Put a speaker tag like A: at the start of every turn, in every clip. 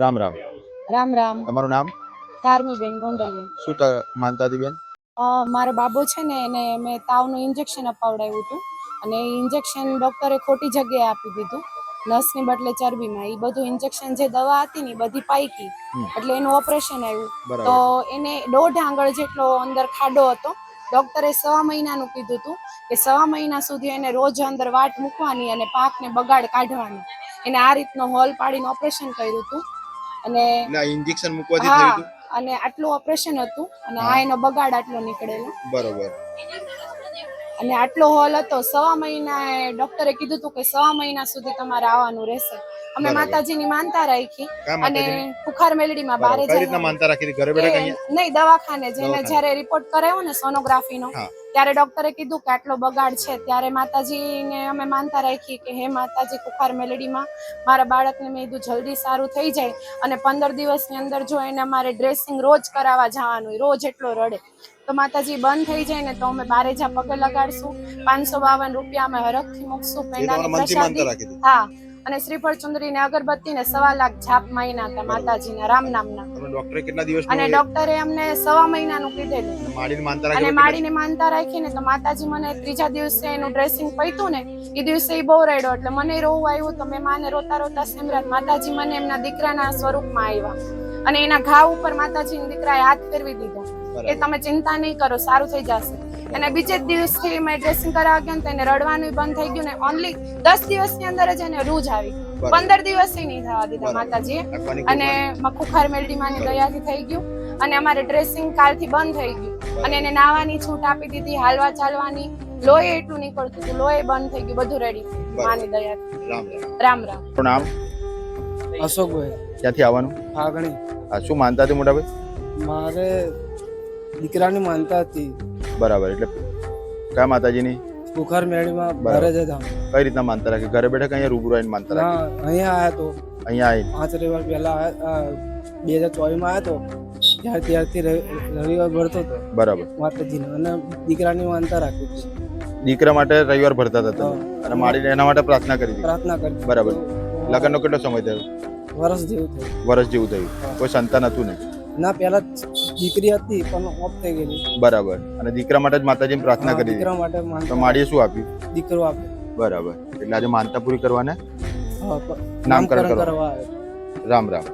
A: રામ રામ.
B: રામ રામ.
A: તમારું નામ?
B: તારમીબેન ગોંડલિયા.
A: શું માનતા હતી બેન
B: મારો બાબો છે ને એને મેં તાવનું ઇન્જેક્શન અપાવડાવ્યું હતું. અને એ ઇન્જેક્શન ડોક્ટરે ખોટી જગ્યાએ આપી દીધું. નસની બદલે ચરબીમાં. એ બધું ઇન્જેક્શન જે દવા હતી ને એ બધી પાઈકી એટલે એનું ઓપરેશન આવ્યું. તો એને દોઢ આંગળ જેટલો અંદર ખાડો હતો. ડોક્ટરે સવા મહિનાનું કીધું હતું કે સવા મહિના સુધી એને રોજ અંદર વાટ મૂકવાની અને પાકને બગાડ કાઢવાની. એને આ રીતનો હોલ પાડીને ઓપરેશન કર્યું હતું અને
A: ઇન્જેક્શન મૂકવાથી થયું હતું?
B: અને આટલું ઓપરેશન હતું અને આ. એનો બગાડ આટલો નીકળેલો.
A: બરોબર.
B: અને આટલો હોલ હતો સવા મહિના ડોક્ટરે કીધું હતું કે સવા મહિના સુધી તમારે આવવાનું રહેશે. અમે માતાજીની માનતા રાખી અને
A: કુખાર
B: ખુખાર મેલડીમાં બારે
A: જઈ રીતના માનતા રાખી? ઘરે બેઠા કઈ
B: નહીં દવાખાને જઈને જ્યારે રિપોર્ટ કરાવ્યો ને સોનોગ્રાફીનો. ત્યારે ડોક્ટરે કીધું કે આટલો બગાડ છે. ત્યારે માતાજીને અમે માનતા રાખી કે હે માતાજી કુખાર મેલડીમાં મારા બાળકને મેં કીધું જલ્દી સારું થઈ જાય અને પંદર દિવસની અંદર જો એને અમારે ડ્રેસિંગ રોજ કરાવવા જવાનું હોય રોજ એટલો રડે. તો માતાજી બંધ થઈ જાય ને તો અમે બારે જા પગે લગાડશું પાંચસો બાવન રૂપિયા અમે હરખથી મૂકશું પેંડાની પ્રસાદી. હા. અને શ્રીફળ ચુંદરી ને અગરબત્તી ને સવા લાખ જાપ માયના હતા માતાજીના રામ નામના.
A: ડોક્ટરે કેટલા દિવસ
B: અને ડોક્ટરે અમને સવા મહિનાનું કીધેલું. અને માડીને માનતા રાખીને તો માતાજી મને ત્રીજા દિવસે એનું ડ્રેસિંગ પૈતું ને એ દિવસે એ બહુ રેડો. એટલે મને રોવું આવ્યું તો મેં માને રોતા રોતા સેમરાત માતાજી મને એમના દીકરાના સ્વરૂપમાં આવ્યા. અને એના ઘા ઉપર માતાજી દીકરાએ હાથ ફેરવી દીધો. એ તમે ચિંતા નહીં કરો સારું થઈ જશે. અને બીજે જ દિવસથી મેં ડ્રેસિંગ કરાવવા ગયો ને તો એને રડવાનું બંધ થઈ ગયું ને ઓનલી દસ દિવસની અંદર જ એને રૂજ આવી પંદર દિવસથી નહીં થવા દીધા. માતાજીએ. અને મખુખાર મેલડીમાની દયાથી થઈ ગયું અને અમારે ડ્રેસિંગ કાલથી બંધ થઈ ગયું. અને એને નાવાની છૂટ આપી દીધી હાલવા ચાલવાની લોહી એટલું નીકળતું હતું લોહી બંધ થઈ ગયું બધું રેડી માની દયાથી.
A: રામ રામ. નામ?
C: અશોકભાઈ.
A: ક્યાંથી આવવાનું?
C: ફાગણી.
A: હા શું માનતા હતી મોટા ભાઈ
C: મારે દીકરાની માનતા હતી.
A: બરાબર એટલે કયા માતાજીની?
C: બુખાર મેળીમાં
A: બરાબર.
C: જ જતા
A: કઈ રીતના માનતા રાખે? ઘરે બેઠા કઈ રૂબરૂ આવીને માનતા રાખે?
C: અહીંયા આવ્યા તો.
A: અહીંયા આવીને?
C: પાંચ રવિવાર પહેલા બે હજાર ચોવીસમાં આવ્યો તો ત્યાર ત્યારથી રવિ- રવિવાર ભરતો હતો.
A: બરાબર.
C: માતાજીને. અને દીકરાની માનતા રાખી. હતી.
A: દીકરા માટે રવિવાર ભરતા હતા અને મારી એના માટે પ્રાર્થના કરી
C: પ્રાર્થના કરી.
A: બરાબર. લગ્નનો કેટલો સમય થયો?
C: વર્ષ જેવું થયું.
A: વર્ષ જેવું થયું. કોઈ સંતાન હતું નહીં?
C: ના પહેલા દીકરી હતી પણ ઓફ થઈ ગયેલી.
A: બરાબર. અને દીકરા માટે જ માતાજીને પ્રાર્થના કરી.
C: દીકરા માટે
A: તો માડીએ શું આપ્યું?
C: દીકરો આપે
A: બરાબર. એટલે આજે માનતા પૂરી કરવાને? નામકરણ કરવા. રામ રામ.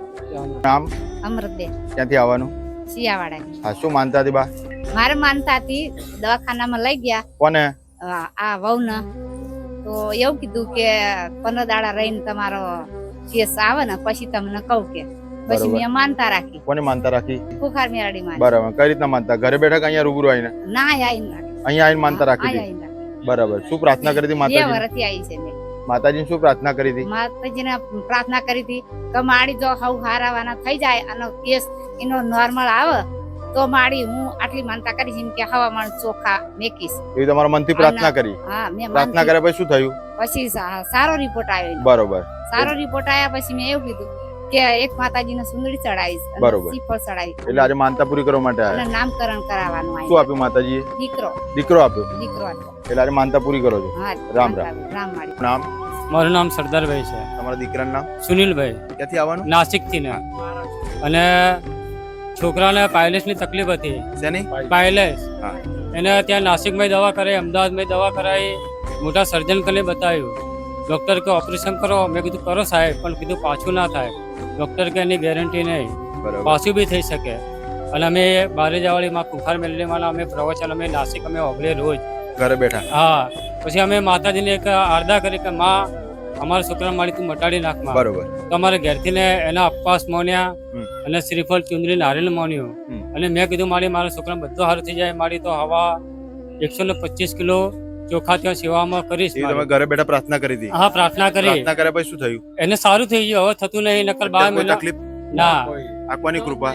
A: નામ?
D: અમૃતબેન.
A: ક્યાંથી આવવાનું?
D: શિયાવાડાની.
A: હા શું માનતા હતી બા?
D: મારે માનતા હતી દવાખાનામાં લઈ ગયા.
A: કોને?
D: આ આ વહુને. તો એવું કીધું કે પંદર દાડા રહીને તમારો કેસ આવે ને પછી તમને કહું કે. પછી મેં માનતા રાખી.
A: કોને માનતા રાખી?
D: બુખાર મેળડી માં
A: બરાબર. કઈ રીતના માનતા? ઘરે બેઠા કે અહીંયા રૂબરૂ આવીને?
D: ના આવીને
A: અહીંયા આવીને માનતા રાખી હતી? બરાબર. શું પ્રાર્થના કરી હતી
D: બે વર્ષથી આવી છે મેં.
A: માતાજીને શું પ્રાર્થના કરી હતી?
D: માતાજીને પ્રાર્થના કરી હતી કે માડી જો હવ હારાવાના થઈ જાય અને કેસ એનો નોર્મલ આવે તો માડી હું આટલી માનતા કરી એમ કે હવામાન ચોખા મેકીશ.
A: એવી તમારા મનથી પ્રાર્થના કરી?
D: હા મેં
A: પ્રાર્થના કર્યા પછી શું થયું?
D: પછી સારો રિપોર્ટ આવ્યો
A: બરોબર.
D: સારો રિપોર્ટ આવ્યા પછી મેં એવું કીધું કે એક માતાજીને સુંદરી ચડાવીશ
A: બરોબર.
D: શ્રીફળ ચડાવીશ.
A: એટલે આજે માનતા પૂરી કરવા માટે આવ્યા
D: નામકરણ કરાવવાનું
A: શું આપ્યું માતાજીએ?
D: દીકરો.
A: દીકરો આપ્યો?
D: દીકરો આપ્યો.
A: એટલે આજે માનતા પૂરી કરો છો?
D: હા
A: રામ
D: રામ. માડી
A: નામ?
E: મારું નામ સરદારભાઈ છે.
A: તમારા દીકરાનું નામ?
E: સુનિલભાઈ.
A: ક્યાંથી આવવાનું?
E: નાસિકથી ને અને છોકરાને પાયલેસની તકલીફ હતી.
A: શેની?
E: પાયલેસ. એને ત્યાં નાસિકમાં દવા કરાવી અમદાવાદમાં દવા કરાવી મોટા સર્જન કરીને બતાવ્યું. ડૉક્ટર કે ઓપરેશન કરો. મેં કીધું કરો સાહેબ પણ કીધું પાછું ના થાય. ડૉક્ટર કે એની ગેરંટી નહીં. પાછું બી થઈ શકે. અને અમે બારેજાવાળીમાં કુંફાર મેલડીમાં અમે પ્રવચન અમે નાસિક અમે ઓગળે રોજ
A: ઘરે બેઠા.
E: હા. પછી અમે માતાજીને એક આરદા કરી કે માં અમારા છોકરા મારી તું મટાડી નાખમાં.
A: બરોબર.
E: તો અમારે ઘેરથી ને એના અપવાસ મોન્યા અને શ્રીફળ ચુંદરી નારિયેલ મોન્યું. અને મેં કીધું મારી મારા છોકરા બધું સારું થઈ જાય. મારી તો હવા એકસો ને પચીસ કિલો ચોખા ત્યાં સેવામાં કરીશ
A: એ તમે ઘરે બેઠા પ્રાર્થના કરી હતી.
E: હા પ્રાર્થના કરી.
A: પ્રાર્થના કર્યા પછી શું થયું?
E: એને સારું થઈ ગયું હવે થતું નહીં નકર બાર
A: કોઈ
E: મહિના
A: તકલીફ?
E: ના.
A: આપવાની કૃપા.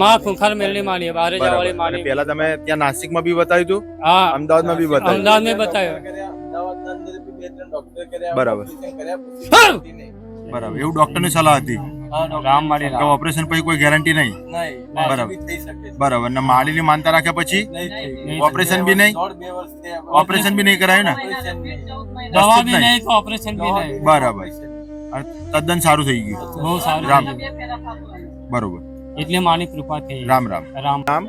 E: માં ખુંખાર મેળવી માની બારે જવાળી માની.
A: પેલા તમે ત્યાં નાસિકમાં બી બતાવ્યું હતું?
E: હા.
A: અમદાવાદમાં બી બતાવ્યું.
E: અમદાવાદ મેં બતાવ્યો.
A: બરાબર. બરાબર. એવું ડોક્ટરની સલાહ હતી?
E: રામ માળી
A: કે ઓપરેશન પછી કોઈ ગેરંટી નહીં? બરાબર. બરાબર. અને માળીની માનતા રાખ્યા પછી? ઓપરેશન બી નહીં? ઓપરેશન બી નહીં કરાયું ને?
E: દવા બી
A: નહીં.
E: તો ઓપરેશન બી નહીં.
A: બરાબર. અને તદ્દન સારું થઈ ગયું.
E: બહુ સારું
A: રામ. બરોબર.
E: એટલે માની કૃપા થઈ.
A: રામ રામ.
E: રામ.
A: રામ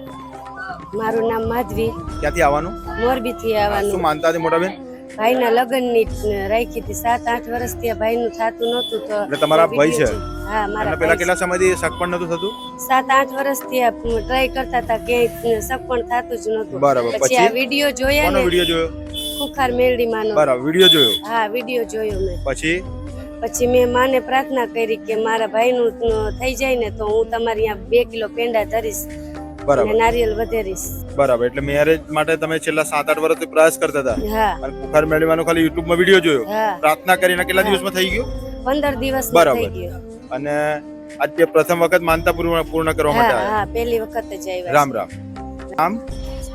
F: મારું નામ માધવી.
A: ક્યાંથી આવવાનું?
F: મોરબી થી
A: શું માનતા હતી મોટા બેન?
F: ભાઈના લગ્નની રાખી હતી સાત આઠ વર્ષથી આ ભાઈનું થતું નહોતું તો
A: એટલે તમારા ભાઈ છે?
F: હા મારા
A: પેલા કેટલા સમયથી શક પણ નતું થતું?
F: સાત આઠ વર્ષથી આ ટ્રાય કરતા હતા ક્યાંય શક થતું જ નહોતું.
A: બરાબર
F: પછી આ વીડિયો જોયા ને
A: વીડિયો જોયો?
F: ખુખાર મેલડી માનો
A: બરાબર વીડિયો જોયો?
F: હા વીડિયો જોયો મેં.
A: પછી?
F: પછી મેં માને પ્રાર્થના કરી કે મારા ભાઈનું થઈ જાય ને તો હું તમારી અહીંયા બે કિલો પેંડા ધરીશ.
A: બરાબર.
F: નારિયેલ વધેરીશ.
A: બરાબર એટલે મેરેજ માટે તમે છેલ્લા સાત આઠ વર્ષથી પ્રયાસ કરતા હતા.
F: હા.
A: અને મેળવવાનો ખાલી યુટ્યુબમાં વીડિયો જોયો. પ્રાર્થના કરીને કેટલા દિવસમાં થઈ ગયું?
F: પંદર દિવસ
A: બરાબર. અને આજે પ્રથમ વખત માનતા પૂર્ણ પૂર્ણ કરવા માટે
F: હા
A: આવ્યા?
F: હા પહેલી વખત જ આવ્યા
A: રામ રામ. નામ?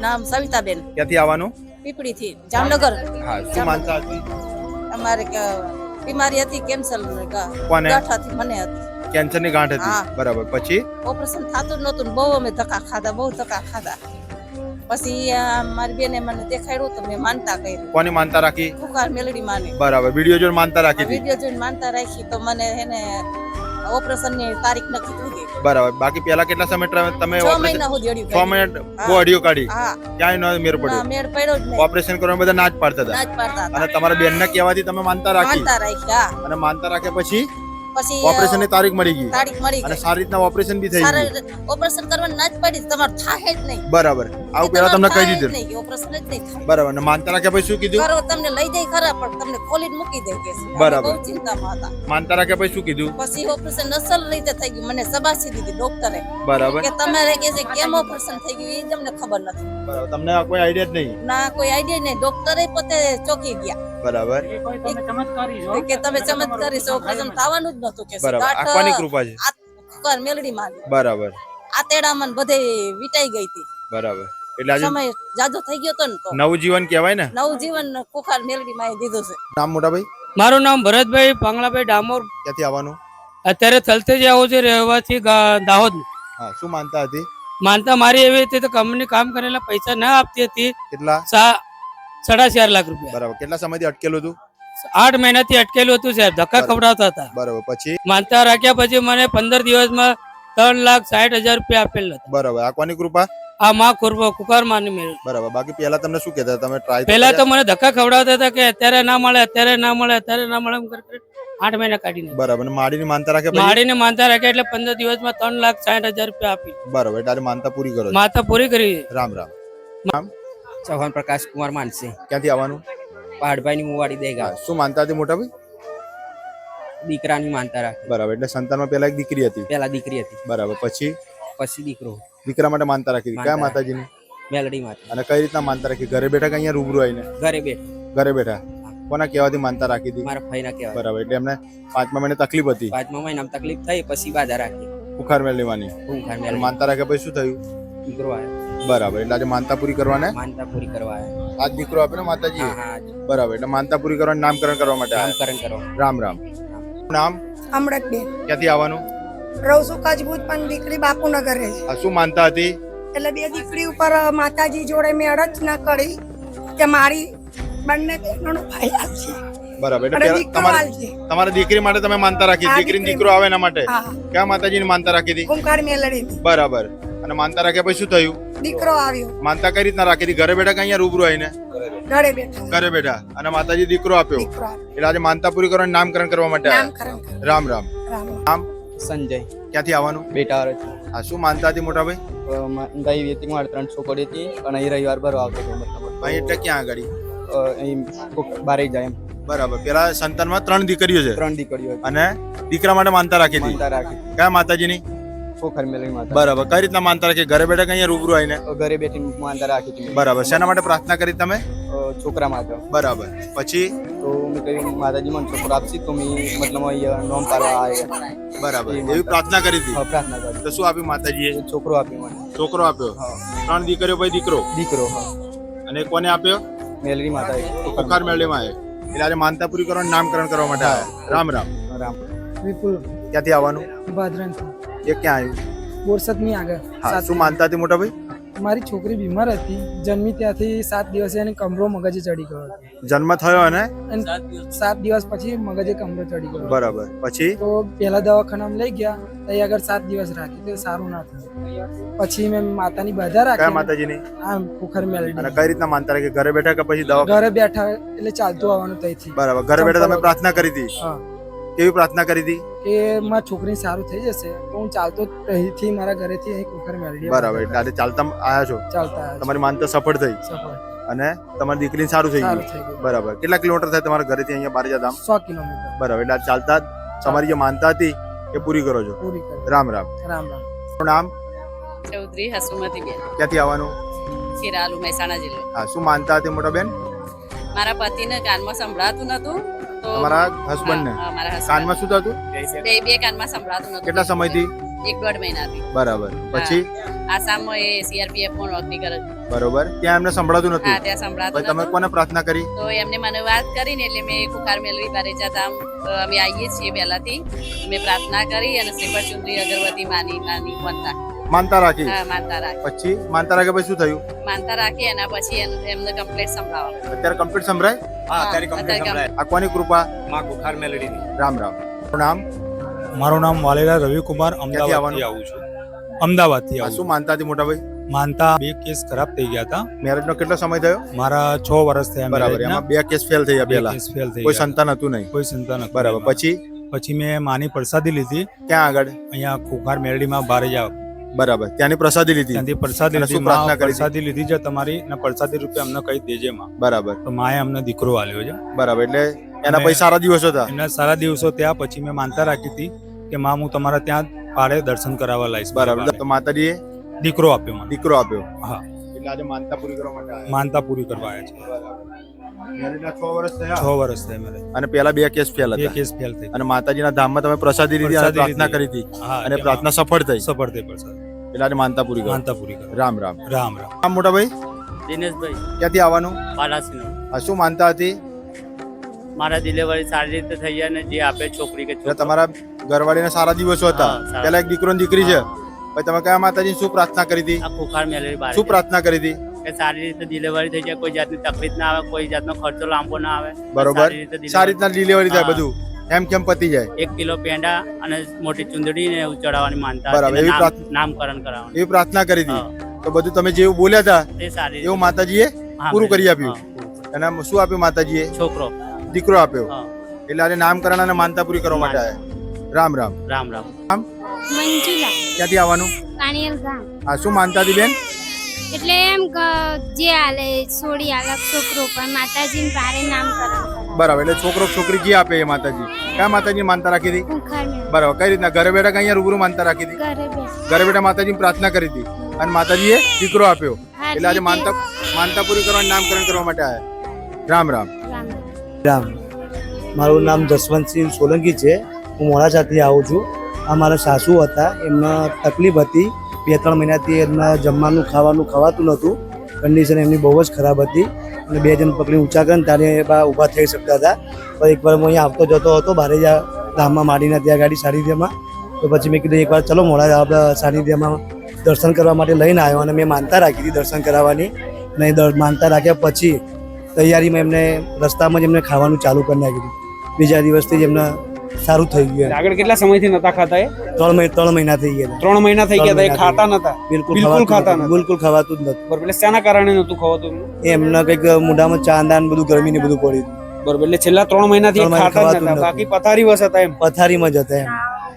G: નામ સવિતાબેન.
A: ક્યાંથી આવવાનું?
G: પીપળી થી જામનગર.
A: હા શું માનતા હતી?
G: અમારે બીમારી હતી કેન્સર
A: કોને?
G: ગાંઠાથી મને હતી.
A: કેન્સરની ગાંઠ હતી.
G: હા.
A: બરાબર. પછી?
G: ઓપરેશન થતું જ નહોતું ને બહુ અમે ધક્કા ખાધા બહુ ધક્કા ખાધા. પછી આ મારી બેને મને દેખાડ્યું તો મેં માનતા કરી.
A: કોની માનતા રાખી?
G: ફુકાર મેલડી માની.
A: બરાબર. વીડિયો જોઈને માનતા રાખી હતી?
G: વીડિયો જોઈને માનતા રાખી તો મને એને ઓપરેશનની તારીખ નક્કી થઈ ગઈ.
A: બરાબર. બાકી પેલા કેટલા સમય tra- તમે
G: છ મહિના સુધી અડ્યું
A: છ મિનિટ બહુ અડીઓ કાઢી
G: હા.
A: ક્યાંય ન મેર
G: ના
A: પડ્યો
G: મેળ પડ્યો જ નહીં.
A: ઓપરેશન કરવા બધા ના જ પાડતા હતા.
G: જ પાડતા હતા.
A: અને તમારા બેન ના કહેવાથી તમે માનતા રાખી.
G: માનતા રાખી હા.
A: અને માનતા રાખ્યા પછી?
G: પછી
A: ઓપરેશનની તારીખ મળી ગઈ.
G: તારીખ મળી
A: અને સારી રીતના ઓપરેશન બી થઈ ગયું.
G: ઓપરેશન કરવાની ના જ પડી તમારે થાય જ નહીં.
A: બરાબર. આવું પેલા તમને કહી દીધું.
G: ઓપરેશન જ નહીં થાય.
A: બરાબર. અને માનતા રાખ્યા પછી શું કીધું?
G: કરો તમને લઈ જાય ખરા પણ તમને ખોલી મૂકી દે કે
A: બરાબર.
G: બહુ ચિંતામાં હતા.
A: માનતા રાખ્યા પછી શું કીધું?
G: પછી ઓપરેશન અસલ રીતે થઈ ગયું. મને સબાસી દીધી ડોક્ટરે
A: બરાબર.
G: કે તમારે કે છે કેમ ઓપરેશન થઈ ગયું એ તમને ખબર નથી.
A: બરાબર. તમને કોઈ આઈડિયા જ નહીં?
G: ના કોઈ આઈડિયા નહીં. ડોક્ટરે પોતે ચોકી ગયા.
A: બરાબર.
G: કે તમે ચમત્કારી છો ઓપરેશન થવાનું જ નતું કે.
A: બરાબર.
G: ગાંઠ
A: કૃપા છે.
G: કર મેલડી માં
A: બરાબર.
G: આતેડામાં બધે વિટાઈ ગઈ હતી.
A: બરાબર. એટલે આજે
G: સમય જાજો થઈ ગયો તો ને તો.
A: નવું જીવન કહેવાય ને?
G: નવું જીવન ખુખાર મેલડી માં દીધું છે.
A: નામ મોટાભાઈ?
E: મારું નામ ભરતભાઈ પાંગલાભાઈ ડામોર.
A: ક્યાંથી આવવાનું?
E: અત્યારે થલતેજ આવું છે રહેવાથી દાહોદ
A: હા શું માનતા હતી?
E: માનતા મારી એવી હતી તો કંપની કામ કરેલા પૈસા ના આપતી હતી.
A: કેટલા?
E: સા સાડા ચાર લાખ રૂપિયા.
A: બરાબર. કેટલા સમયથી અટકેલું હતું?
E: આઠ મહિનાથી અટકેલું હતું સાહેબ. ધક્કા ખવડાવતા હતા.
A: બરાબર. પછી?
E: માનતા રાખ્યા પછી મને પંદર દિવસમાં ત્રણ લાખ સાઠ હજાર રૂપિયા આપેલ હતા
A: બરાબર. આકવાની કૃપા?
E: આ માં કુરબો કુકાર માની મેળ
A: બરાબર. બાકી પેલા તમને શું કહેતા તમે ટ્રાય
E: પહેલા તો મને ધક્કા ખવડાવતા હતા કે અત્યારે ના મળે અત્યારે ના મળે અત્યારે ના મળે એમ આઠ મહિના કાઢીને
A: બરાબર. અને માડીની માનતા રાખે
E: માડીને માનતા રાખ્યા એટલે પંદર દિવસમાં ત્રણ લાખ સાઠ હજાર રૂપિયા આપી.
A: બરાબર. એટલે માનતા પૂરી કરો
E: માનતા પૂરી કરી.
A: રામ રામ.
H: ચૌહાણ પ્રકાશ કુમાર માનસિંહ
A: ક્યાંથી આવવાનું?
H: પહાડભાઈ ની મુવાડી દેગા
A: શું માનતા હતી મોટા ભાઈ?
H: દીકરાની માનતા રાખી.
A: બરાબર એટલે સંતાનમાં પહેલા એક દીકરી હતી.
H: પહેલા દીકરી હતી.
A: બરાબર પછી?
H: પછી દીકરો.
A: દીકરા માટે માનતા રાખી. કયા માતાજીની?
H: મેલડી માતા
A: અને કઈ રીતના માનતા રાખી? ઘરે બેઠા કે અહીંયા રૂબરૂ આવીને?
H: ઘરે બેઠ.
A: ઘરે બેઠા. કોના કહેવાથી માનતા રાખી હતી?
H: મારા ભાઈના કહેવા
A: બરાબર એટલે એમને પાંચમા મહિને તકલીફ હતી.
H: પાંચમા મહિનામાં તકલીફ થઈ પછી બાધા રાખી.
A: બુખાર
H: મેળવાની બુખાર
A: મેળવી માનતા રાખ્યા પછી શું થયું?
H: દીકરો આવ્યો.
A: બરાબર એટલે આજે માનતા પૂરી કરવાને?
H: માનતા પૂરી કરવા આવ્યો.
A: આજ દીકરો આપ્યો ને માતાજી બરાબર એટલે માનતા પૂરી કરવાનું નામકરણ કરવા માટે.
H: નામકરણ કરો
A: રામ રામ. નામ?
I: અમૃતબેન
A: ક્યાંથી આવવાનું?
I: રવસુ કજબૂત પણ દીકરી બાપુનગર રહે છે.
A: આ શું માનતા હતી?
I: એટલે બે દીકરી ઉપર માતાજી જોડે મેં ના કરી કે મારી બંને બહેનોનો ભાઈ આવશે
A: બરાબર એટલે તમારે દીકરી માટે તમે માનતા રાખી દીકરી.
I: દીકરી.
A: આવે એના માટે?
I: હા.
A: ક્યાં માતાજીની માનતા રાખી હતી?
I: ઓમકાર મેલડી
A: બરાબર. અને માનતા રાખ્યા પછી શું થયું?
I: દીકરો આવ્યો.
A: માનતા કઈ રીતના રાખી હતી? ઘરે બેઠા કે અહીંયા રૂબરૂ આવીને?
I: ઘરે બેઠા.
A: ઘરે બેઠા. અને માતાજી દીકરો આપ્યો. એટલે આજે માનતા પૂરી કરવાનું નામકરણ કરવા માટે આવ્યા. રામ રામ.
I: રામ
H: સંજય.
A: ક્યાંથી આવવાનું?
H: બેટા
A: આ શું માનતા હતી મોટા ભાઈ
H: ગઈ હતી મારે ત્રણ છોકરી હતી અને અહીં રવિવાર ભરવા આવતો હતો મતલબ
A: ભાઈ એટલે ક્યાં આગળ?
H: અહીં બારે જાય એમ.
A: બરાબર. પેલા સંતાનમાં ત્રણ દીકરીઓ છે.
H: ત્રણ દીકરીઓ
A: અને દીકરા માટે માનતા રાખી હતી?
H: માનતા રાખી
A: કયા માતાજીની?
H: પોખર મેળવી માતા.
A: બરાબર. કઈ રીતના માનતા રાખી ઘરે બેઠા કે અહીંયા રૂબરૂ આવીને?
H: ઘરે બેઠી માનતા રાખી હતી
A: બરાબર. શેના માટે પ્રાર્થના કરી તમે?
H: છોકરા માટે.
A: બરાબર. પછી?
H: તો મેં કહ્યું માતાજી મને છોકરો આપશી તો મેં મતલબ અહીંયા નોમ પાડવા આવ્યા
A: બરાબર. એવી પ્રાર્થના કરી હતી?
H: પ્રાર્થના કરી.
A: તો શું આપ્યું માતાજીએ?
H: છોકરો આપ્યો મને.
A: છોકરો આપ્યો? ત્રણ દીકરીઓ ભાઈ દીકરો?
H: દીકરો
A: અને કોને આપ્યો?
H: મેલરી માતા
A: બુખાર મેળવીમાં આવ્યો એટલે આજે માનતા પૂરી કરવાનું નામકરણ કરવા માટે આવ્યા રામ રામ.
H: રામ.
J: વિપુલ.
A: ક્યાંથી આવવાનું?
J: ભાદરણ
A: એ ક્યાં આવ્યું?
J: બોરસદની આગળ
A: હા શું માનતા હતી મોટા ભાઈ
J: મારી છોકરી બીમાર હતી જન્મી ત્યાંથી સાત દિવસે એને કમરો મગજે ચડી ગયો
A: જન્મ થયો અને
J: સાત દિવસ પછી મગજે કમરો ચડી ગયો
A: બરાબર. પછી?
J: તો પહેલા દવાખાનામાં લઈ ગયા ત્યાં આગળ સાત દિવસ રાખી તો સારું ના થયું. પછી મેં માતાની બાધા રાખી.
A: માતાજીની?
J: આમ પોખર
A: અને કઈ રીતના માનતા રાખી? ઘરે બેઠા કે પછી દવા
J: ઘરે બેઠા એટલે ચાલતું આવવાનું તઈથી.
A: બરાબર. ઘરે બેઠા તમે પ્રાર્થના કરી હતી?
J: હા.
A: કેવી પ્રાર્થના કરી હતી?
J: કે મારી છોકરી સારું થઈ જશે તો હું ચાલતો અહીંથી મારા ઘરેથી અહીં કુકર મેળવી
A: બરાબર એટલે ચાલતા આવ્યા છો?
J: ચાલતા.
A: તમારી માનતા સફળ થઈ.
J: સફળ.
A: અને તમારી દીકરીને
J: સારું થઈ ગયું.
A: બરાબર. કેટલા કિલોમીટર થાય તમારા ઘરેથી અહીંયા બારજા ધામ?
J: સો કિલોમીટર.
A: બરાબર એટલે ચાલતા તમારી જે માનતા હતી એ પૂરી કરો છો?
J: પૂરી કરી.
A: રામ રામ.
J: રામ રામ.
A: નામ?
G: ચૌધરી હસુમતી બેન.
A: ક્યાંથી આવવાનું?
G: ખેરાલુ મહેસાણા જિલ્લો.
A: હા શું માનતા હતી મોટા બેન?
G: મારા પતિને કાનમાં સંભળાતું નતું.
A: તમારા હસબન્ડ ને?
G: હા, હા.
A: કાનમાં શું થતું?
G: બે બે કાનમાં સંભળાતું નતું
A: કેટલા સમયથી?
G: એક દોઢ મહિનાથી.
A: બરાબર. પછી?
G: આસામમાં એ સીઆરપીએફ પણ નોકરી કરે છે.
A: બરોબર. ત્યાં એમને સંભળાતું
G: હા
A: નતું
G: ત્યાં સંભળાતું
A: પછી તમે કોને પ્રાર્થના કરી?
G: તો એમને મને વાત કરીને એટલે મેં કુકાર મેલવી બારેજા ધામ અમે આવીએ છીએ પહેલાથી. મેં પ્રાર્થના કરી અને શ્રીપર ચુંદરી અગરબત્તી માની માની વંતા
A: માનતા રાખી?
G: હા માનતા રાખી.
A: પછી? માનતા રાખે પછી શું થયું?
G: માનતા રાખી એના પછી એમ- એમને કમ્પ્લેટ સંભળાવો
A: અત્યારે કમ્પ્લીટ સંભળાય?
G: હા, અત્યારે complete.
A: આ કોની કૃપા?
K: માં ગુખાર મેલડીની.
A: રામ રામ. મારું નામ?
L: મારું નામ વાલેરા રવિકુમાર અમદાવાદથી આવું છું. અમદાવાદથી આવું
A: શું માનતા હતી મોટા ભાઈ
L: માનતા બે કેસ ખરાબ થઈ ગયા હતા.
A: મેરેજ નો કેટલો સમય થયો?
L: મારા છ વર્ષ થયા
A: બરાબર એમાં બે કેસ ફેલ થઈ
L: બે
A: પેલા
L: કેસ fail થઈ
A: કોઈ
L: ગયા.
A: સંતાન હતું નહીં.
L: કોઈ સંતાન
A: બરાબર. પછી?
L: પછી મેં માની પ્રસાદી લીધી.
A: ક્યાં આગળ?
L: અહીંયા ખોખાર મેરડીમાં બારે જાવ
A: બરાબર. ત્યાંની પ્રસાદી લીધી.
L: ત્યાંથી પ્રસાદી
A: અને
L: લીધી.
A: પ્રાર્થના કરી
L: પ્રસાદી લીધી છે તમારી ને પ્રસાદી રૂપે અમને કહી દેજે માં.
A: બરાબર.
L: તો માએ અમને દીકરો આલ્યો છે.
A: બરાબર એટલે એના પછી સારા દિવસો હતા?
L: એના સારા દિવસો ત્યાં પછી મેં માનતા રાખી હતી કે માં હું તમારા ત્યાં પાડે દર્શન કરાવવા લાવીશ
A: બરાબર તો માતાજીએ
L: દીકરો આપ્યો મને.
A: દીકરો આપ્યો.
L: હા.
A: એટલે આજે માનતા પૂરી કરવા માટે
L: માનતા પૂરી કરવા આવ્યા છે.
A: મેરેજના છ વર્ષ થયા.
L: મારે.
A: અને પેલા બે કેસ ફેલ હતા.
L: કેસ ફેલ થઈ.
A: અને માતાજીના ધામમાં તમે પ્રસાદી લીધી અને પ્રાર્થના કરી. હતી. અને પ્રાર્થના સફળ થઈ.
L: સફળ થઈ પ્રસાદ
A: એટલે માનતા પૂરી
L: માનતા પૂરી કરવા
A: રામ રામ.
L: રામ રામ.
A: મોટા ભાઈ
K: દિનેશભાઈ.
A: ક્યાંથી આવવાનું?
K: પાલાસીનો
A: શું માનતા હતી?
K: મારા ડિલિવરી સારી રીતે થઈ જે આપે છોકરી કે
A: તમારા ઘરવાળીના સારા દિવસો હતા. પેલા એક દીકરો દીકરી છે. પછી તમે કયા માતાજી શું પ્રાર્થના કરી હતી?
K: આ ખુખાર મેલેરી બાર
A: શું પ્રાર્થના કરી હતી?
K: કે સારી રીતે ડિલિવરી થઈ જાય કોઈ જાતની તકલીફ ના આવે કોઈ જાતનો ખર્ચો લાંબો ના આવે
A: બરોબર?
K: સારી રીતે
A: રીતના ડિલિવરી થાય બધું. એમ કેમ પતી જાય?
K: એક કિલો પેંડા અને મોટી ચુંદડી ને એવું ચડાવવાની માનતા
A: બરાબર, એવી
K: નામકરણ કરાવવાનું.
A: એવી પ્રાર્થના કરી હતી. તો બધું તમે જેવું બોલ્યા હતા
K: એ સારી
A: એવું માતાજીએ પૂરું કરી આપ્યું. અને શું આપ્યું માતાજીએ?
K: છોકરો.
A: દીકરો આપ્યો. એટલે આજે નામકરણ અને માનતા પૂરી કરવા માટે આવ્યા. રામ રામ.
K: રામ રામ.
M: મંજુલા.
A: ક્યાંથી આવવાનું?
M: ગામ.
A: આ શું માનતા હતી બેન?
M: એટલે એમ જે આલે છોડી આલે છોકરો પણ માતાજીને ભારે નામકરણ
A: બરાબર એટલે છોકરો છોકરી જે આપે એ માતાજી. કયા માતાજી માનતા રાખી હતી? બરાબર કઈ રીતના? ઘરે બેઠા કે અહીંયા રૂબરૂ માનતા રાખી હતી?
M: ઘરે બેઠા.
A: માતાજીની પ્રાર્થના કરી હતી. અને માતાજીએ દીકરો આપ્યો. એટલે આજે માનતા માનતા પૂરી કરવાનું નામકરણ કરવા માટે આવ્યા રામ રામ.
M: રામ.
C: રામ. મારું નામ જસવંતસિંહ સોલંકી છે. હું મોડાસાથી આવું છું. આ મારા સાસુ હતા. એમને તકલીફ હતી. બે ત્રણ મહિનાથી એમના જમવાનું, ખાવાનું ખવાતું નહોતું. કન્ડિશન એમની બહુ જ ખરાબ હતી. અને બે જણ પકડી ઊંચા કરીને ત્યારે ઊભા થઈ શકતા હતા. પણ એકવાર હું અહીંયા આવતો જતો હતો, બારે જ ગામમાં માંડીને ત્યાં ગાડી સાનિધ્યમાં. તો પછી મેં કીધું એકવાર ચલો મોડા આપણે સાનિધ્યમાં દર્શન કરવા માટે લઈને આવ્યો. અને મેં માનતા રાખી હતી દર્શન કરાવવાની. અને માનતા રાખ્યા પછી તૈયારીમાં એમને રસ્તામાં જ એમને ખાવાનું ચાલુ કરી નાખ્યું. બીજા દિવસથી જ એમને સારું થઈ ગયું
N: આગળ કેટલા સમયથી નતા ખાતા એ?
C: ત્રણ મહિના ત્રણ મહિના થઈ ગયા
N: ત્રણ મહિના થઈ ગયા એ ખાતા નતા?
C: બિલકુલ
N: ખાતા.
C: નહોતું. બિલકુલ ખવાતું જ નતું.
N: બરાબર એટલે શાના કારણે નતું ખવાતું એમના
C: કંઈક મોઢામાં ચાંદા ને બધું ગરમી ને બધું પડ્યું
N: બરાબર એટલે છેલ્લા ત્રણ મહિનાથી
C: મહિના
N: ખાતા જ નતા બાકી પથારી વસ હતા એમ?
C: પથારીમાં જ હતા એમ.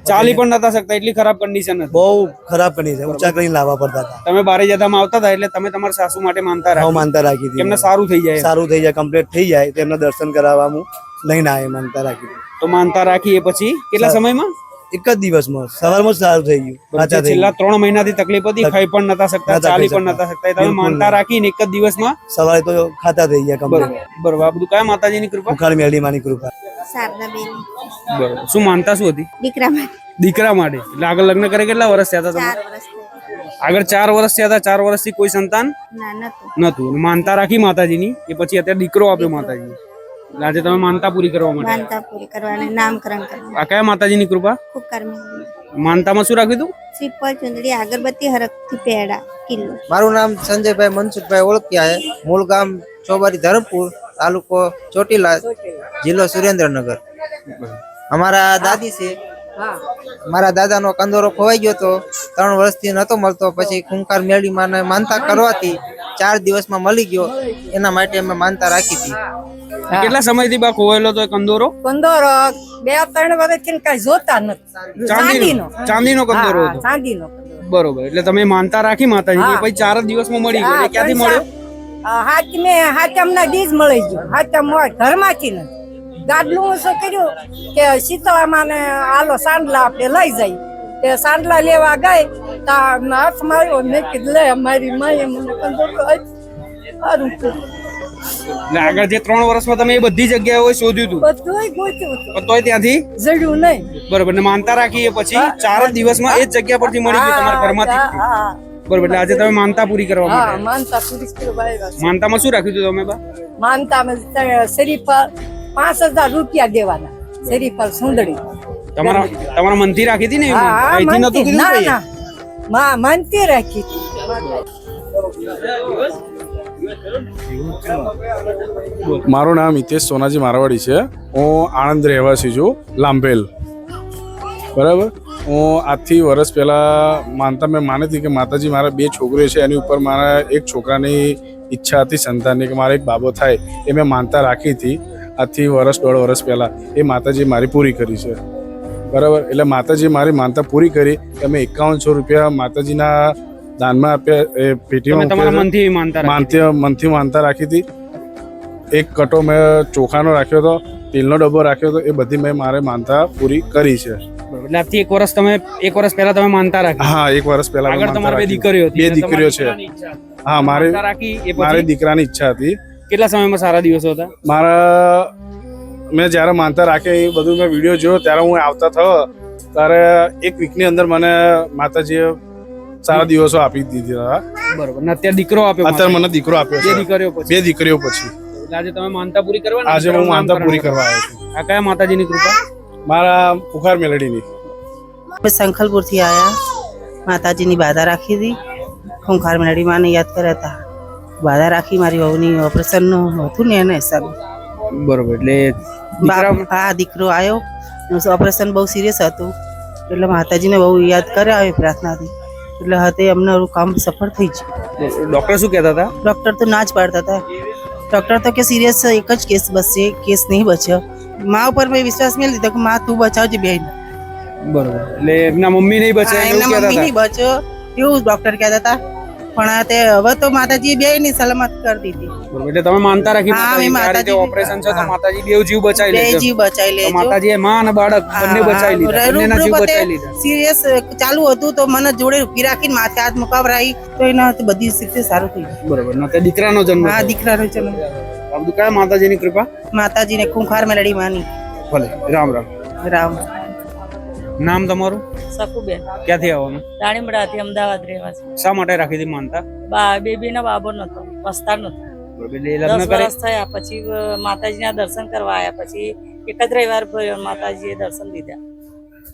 N: ચાલી પણ નતા શકતા એટલી ખરાબ કન્ડિશન હતી.
C: બહુ ખરાબ કન્ડિશન ઊંચા કરીને લાવવા પડતા હતા.
N: તમે બારે જતામાં આવતા હતા એટલે તમે તમારા સાસુ માટે માનતા રાખો.
C: માનતા રાખી હતી.
N: એમને સારું થઈ જાય
C: સારું થઈ જાય કમ્પ્લીટ થઈ જાય તો એમને દર્શન કરાવવા હું લઈને આવે માનતા રાખી
N: તો માનતા રાખી એ પછી? કેટલા સમયમાં?
C: એક જ દિવસમાં. સવારમાં જ સારું થઈ ગયું.
N: છેલ્લા ત્રણ મહિનાથી તકલીફ હતી ખાઈ પણ નતા શકતા ચાલી પણ નતા શકતા. તમે માનતા. રાખીને એક જ દિવસમાં.
C: સવારે તો ખાતા થઈ ગયા
N: બરોબર. આ બધું કયા માતાજીની કૃપા?
C: ઉખાડ મેળી માની કૃપા.
O: શારદાબેન.
N: બરોબર. શું માનતા શું હતી?
O: દીકરા માટે.
N: દીકરા માટે. એટલે આગળ લગ્ન કરે કેટલા વર્ષ થયા હતા તમે આગળ ચાર વર્ષ થયા હતા ચાર વર્ષથી કોઈ સંતાન
O: નતું
N: નતું માનતા રાખી માતાજીની એ પછી અત્યારે દીકરો આપ્યો માતાજી આજે તમે માનતા પૂરી કરવા માટે?
O: માનતા પૂરી કરવાને નામકરણ કરવા.
N: આ કયા માતાજીની કૃપા?
O: ખૂબ કર્મ.
N: માનતામાં શું રાખ્યું હતું?
O: શ્રીફળ ચુંદડી અગરબત્તી હરકથી પેડા કિલ્લો.
H: મારું નામ સંજયભાઈ મનસુખભાઈ ઓળખ્યા છે મૂળ ગામ ચોબારી ધરમપુર તાલુકો ચોટીલા જિલ્લો સુરેન્દ્રનગર. અમારા દાદી છે. મારા દાદાનો કંદોરો ખોવાઈ ગયો તો ત્રણ વર્ષથી નતો મળતો. પછી ખૂંખાર મેળી માને માનતા કરવાથી ચાર દિવસમાં મળી ગયો. એના માટે અમે માનતા રાખી હતી.
N: કેટલા સમયથી બા ખોવાયેલો તો કંદોરો?
P: કંદોરો બે ત્રણ વર્ષથી કઈ જોતા નથી.
N: ચાંદીનો. ચાંદીનો. કંદોરો હતો.
P: ચાંદીનો
N: બરોબર. એટલે તમે માનતા રાખી માતાજી પછી ચાર જ દિવસમાં મળી ગયો. ક્યાંથી મળ્યો?
P: હાથ મેં હાથમ ના બીજ મળી ગયો. હાથમ ઘરમાંથી નથી. ગાડલું શું કર્યું? કે શીતળામાં ને આલો સાંડલા આપણે લઈ જાય તે સાંડલા લેવા ગઈ તા હાથ માર્યો. મેં કીધું લે મારી માએ મને કંદોરો
N: આગળ જે ત્રણ વર્ષમાં તમે એ બધી જગ્યાએ શોધ્યું હતું?
P: બધુંય ગોત્યું હતું.
N: પણ તોય ત્યાંથી?
P: જડ્યું નહીં.
N: બરોબર ને માનતા રાખીએ પછી ચાર જ દિવસમાં એ જ જગ્યા પરથી મળી ગયું તમારા ઘરમાંથી? બરોબર એટલે આજે તમે માનતા પૂરી કરવા માટે?
P: માનતા પૂરી કરવા
N: માનતામાં શું રાખ્યું હતું તમે બા?
P: માનતામાં શરીફળ પાંચ હજાર રૂપિયા દેવાના શરીફળ સુંદડી
N: તમારા તમારા મનથી રાખી હતી ને અહીંથી નતું કીધું
P: ના ના. મનથી રાખી હતી.
Q: મારું નામ હિતેશ સોનાજી મારવાડી છે. હું આણંદ રહેવાસી છું લાંભેલ બરાબર? હું આજથી વર્ષ પહેલાં માનતા મેં માની હતી કે માતાજી મારા બે છોકરીઓ છે, એની ઉપર મારા એક છોકરાની ઈચ્છા હતી, સંતાનની, કે મારે એક બાબો થાય, એ મેં માનતા રાખી હતી. આજથી વર્ષ, દોઢ વર્ષ પહેલાં એ માતાજી મારી પૂરી કરી છે. બરાબર? એટલે માતાજી મારી માનતા પૂરી કરી. અમે એકાવનસો રૂપિયા માતાજીના દાનમાં આપ્યા એ પેટીમાં
N: તમારા મનથી માનતા
Q: માનતી મનથી માનતા રાખી હતી. એક કટો મેં ચોખાનો રાખ્યો હતો તેલનો ડબ્બો રાખ્યો હતો એ બધી મેં મારે માનતા પૂરી કરી છે.
N: એટલે આજથી એક વર્ષ તમે એક વર્ષ પહેલા તમે માનતા રાખી.
Q: હા એક વર્ષ પહેલા
N: આગળ તમારે બે દીકરીઓ
Q: બે દીકરીઓ છે. હા મારે મારે દીકરાની ઈચ્છા હતી.
N: કેટલા સમયમાં સારા દિવસો હતા?
Q: મારા મેં જ્યારે માનતા રાખી એ બધું મેં વીડિયો જોયો ત્યારે હું આવતા થયો. ત્યારે એક વીકની અંદર મને માતાજીએ સારા દિવસો આપી દીધા
N: બરોબર. ને અત્યારે દીકરો આપ્યો
Q: અત્યારે મને દીકરો આપ્યો
N: બે દીકરીઓ પછી.
Q: બે દીકરીઓ પછી.
N: આજે તમે માનતા પૂરી કરવા
Q: આજે હું માનતા પૂરી કરવા આવ્યો છું
N: આ કયા માતાજીની કૃપા?
Q: મારા પુખાર મેલડીની.
R: અમે સંખલપુરથી આવ્યા માતાજીની બાધા રાખી હતી. ખુંખાર મેલડી માને યાદ કર્યા હતા. બાધા રાખી મારી વહુની ઓપરેશનનું હતું ને એના હિસાબે.
N: બરોબર. એટલે
R: હા દીકરો આવ્યો ઓપરેશન બહુ સિરિયસ હતું. એટલે માતાજીને બહુ યાદ કર્યા આવે પ્રાર્થનાથી. એટલે હાથે અમને કામ સફળ થઈ ગયું.
N: ડોક્ટર શું કહેતા હતા?
R: ડૉક્ટર તો ના જ પાડતા હતા. ડૉક્ટર તો કે સિરિયસ એક જ કેસ બચશે કેસ નહીં બચ્યો. મા ઉપર મેં વિશ્વાસ મેળ દીધો કે મા તું બચાવજે બેન.
N: બરોબર. એટલે એમના મમ્મી નહીં બચે
R: એમના મમ્મી નહીં બચ્યો. એવું ડોક્ટર કહેતા હતા. પણ તે હવે તો માતાજી બે ની સલામત કરી દીધી.
N: એટલે તમે માનતા રાખી
R: હા, અમે
N: માતાજીને
R: માતાજી-
N: ઓપરેશન છે તો
R: હા.
N: માતાજી બેવ જીવ બચાવી
R: બે જીવ બચાવી
N: તો
R: લેજો.
N: માતાજીએ માં અને બાળક બંને બચાવી લીધા. બંનેના જીવ બચાવી લીધા.
R: સિરિયસ ચાલુ હતું તો મને જોડે ઊભી રાખીને માથે હાથ મુકાવરાઈ તો એના હાથે બધી સ્થિતિ સારું થઈ ગયું
N: બરોબર. ને તે દીકરાનો જન્મ
R: હા
N: થયો.
R: દીકરાનો જન્મ.
N: આ બધું કયા માતાજીની કૃપા?
R: માતાજીને ખૂંખાર મેલડી માની.
N: ભલે. રામ રામ.
R: રામ.
N: નામ તમારું?
S: સકુબેન
N: ક્યાંથી આવવાનું?
S: દાણીમડાથી અમદાવાદ રહેવા છે
N: શા માટે રાખી હતી માનતા?
S: બા બેબી ના બાબો નતો પસ્તાર નતો
N: લગ્ન
S: વર્ષ થયા પછી માતાજીના દર્શન કરવા આવ્યા પછી એક જ રવિવાર ભર્યો માતાજીએ દર્શન દીધા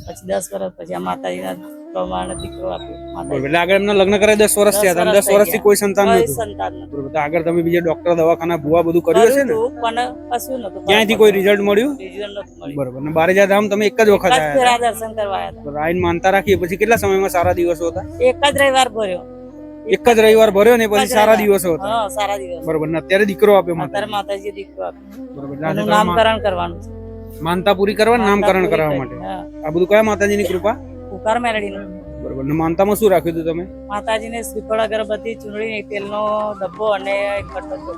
S: પછી દસ વર્ષ પછી આ માતાજીના પ્રમાણે દીકરો આપ્યો
N: એટલે આગળ એમને લગ્ન કરે દસ વર્ષ થયા હતા દસ વર્ષથી કોઈ સંતાન નતું
S: સંતાન નતું
N: આગળ તમે બીજા ડોક્ટર દવાખાના ભૂવા બધું કર્યું છે ને?
S: પણ કશું નતું
N: ક્યાંયથી કોઈ રિઝલ્ટ મળ્યું?
S: રિઝલ્ટ નતું મળ્યું.
N: બરોબર ને બારેજા ધામ તમે એક જ વખત આવ્યા
S: દર્શન કરવા આવ્યા
N: હતા. આઈને માનતા રાખી પછી કેટલા સમયમાં સારા દિવસો હતા
S: હતા? એક જ રવિવાર ભર્યો.
N: એક જ રવિવાર ભર્યો ને પછી સારા દિવસો હતા.
S: હા સારા દિવસ.
N: બરોબર ને અત્યારે દીકરો આપ્યો
S: અત્યારે માતાજી દીકરો આપ્યો
N: બરોબર
S: નામકરણ કરવાનું છે.
N: માનતા પૂરી કરવા નામકરણ કરવા માટે.
S: હા.
N: આ બધું કયા માતાજીની કૃપા?
S: ઉકાર મેળડીનું
N: બરોબર ને માનતામાં શું રાખ્યું હતું તમે?
S: માતાજીને શ્રીફળ અગરબત્તી ચૂંટણી તેલનો ડબ્બો અને એક કટકો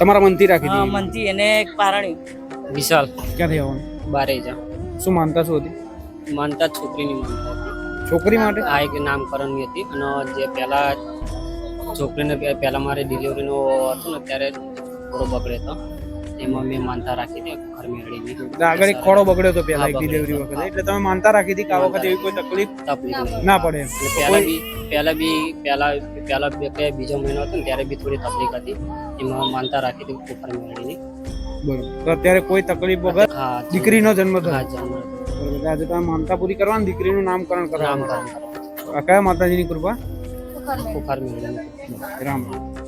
N: તમારા મનથી રાખી દીધું?
S: મનથી એને એક પારણી.
T: વિશાલ.
N: ક્યાંથી આવવાનું?
T: બારેજા.
N: શું માનતા શું હતી?
T: માનતા જ છોકરીની માનતા હતી.
N: છોકરી માટે?
T: આ એક નામકરણની હતી. અને જે પહેલા છોકરીને પહેલાં મારે ડિલિવરીનો હતું ને ત્યારે થોડો બગડે હતો. એમાં મેં માનતા રાખી હતી ઘર મેળવીની
N: આગળ એક ખોડો બગડ્યો હતો પહેલા
T: બગડ્યો
N: ડિલિવરી વખતે. એટલે તમે માનતા રાખી હતી કે આ વખતે એવી કોઈ તકલીફ
T: તકલીફ
N: ના પડે
T: પહેલાં બી પહેલા બી પહેલા પહેલા બે કે બીજો મહિનો હતો ને ત્યારે બી થોડી તકલીફ હતી. એમાં માનતા રાખી હતી ઘર મેળવીની
N: બરોબર. અત્યારે કોઈ તકલીફ વગર દીકરીનો જન્મ થયો. એટલે આજે તમે માનતા પૂરી કરવાની દીકરીનું નામકરણ
T: કરવાનું
N: આ કયા માતાજીની કૃપા? રામ.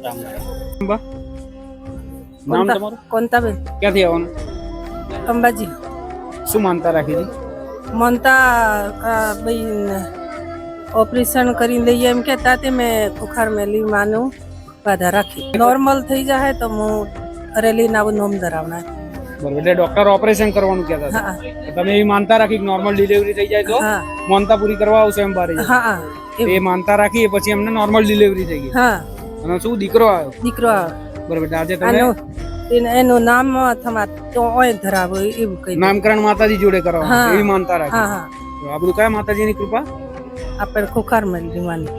T: રામ
N: નામ તમારું?
U: કોંતાબેન
N: ક્યાંથી આવવાનું?
U: અંબાજી.
N: શું માનતા રાખી હતી?
U: મનતા ભાઈ ઓપરેશન કરીને લઈએ એમ કહેતા તે મેં બુખાર મેલી માનું બાધા રાખી. નોર્મલ થઈ જાય તો હું કરેલી ના નોમ ધરાવના
N: બરોબર. એટલે ડોક્ટર ઓપરેશન કરવાનું કહેતા હતા. તમે એ માનતા રાખી કે નોર્મલ ડિલિવરી થઈ જાય તો માનતા પૂરી કરવા આવશે એમ બારે એ માનતા રાખી પછી એમને નોર્મલ ડિલિવરી થઈ ગઈ. અને શું દીકરો આવ્યો?
U: દીકરો આવ્યો.
N: બરોબર એટલે આજે તમે
U: એનું નામ થમા તો ઓય ધરાવો એવું કઈ.
N: નામકરણ માતાજી જોડે કરવા. એવી માનતા રાખી. આપણું કયા માતાજીની કૃપા?
U: આપણે ખોખાર મળી માની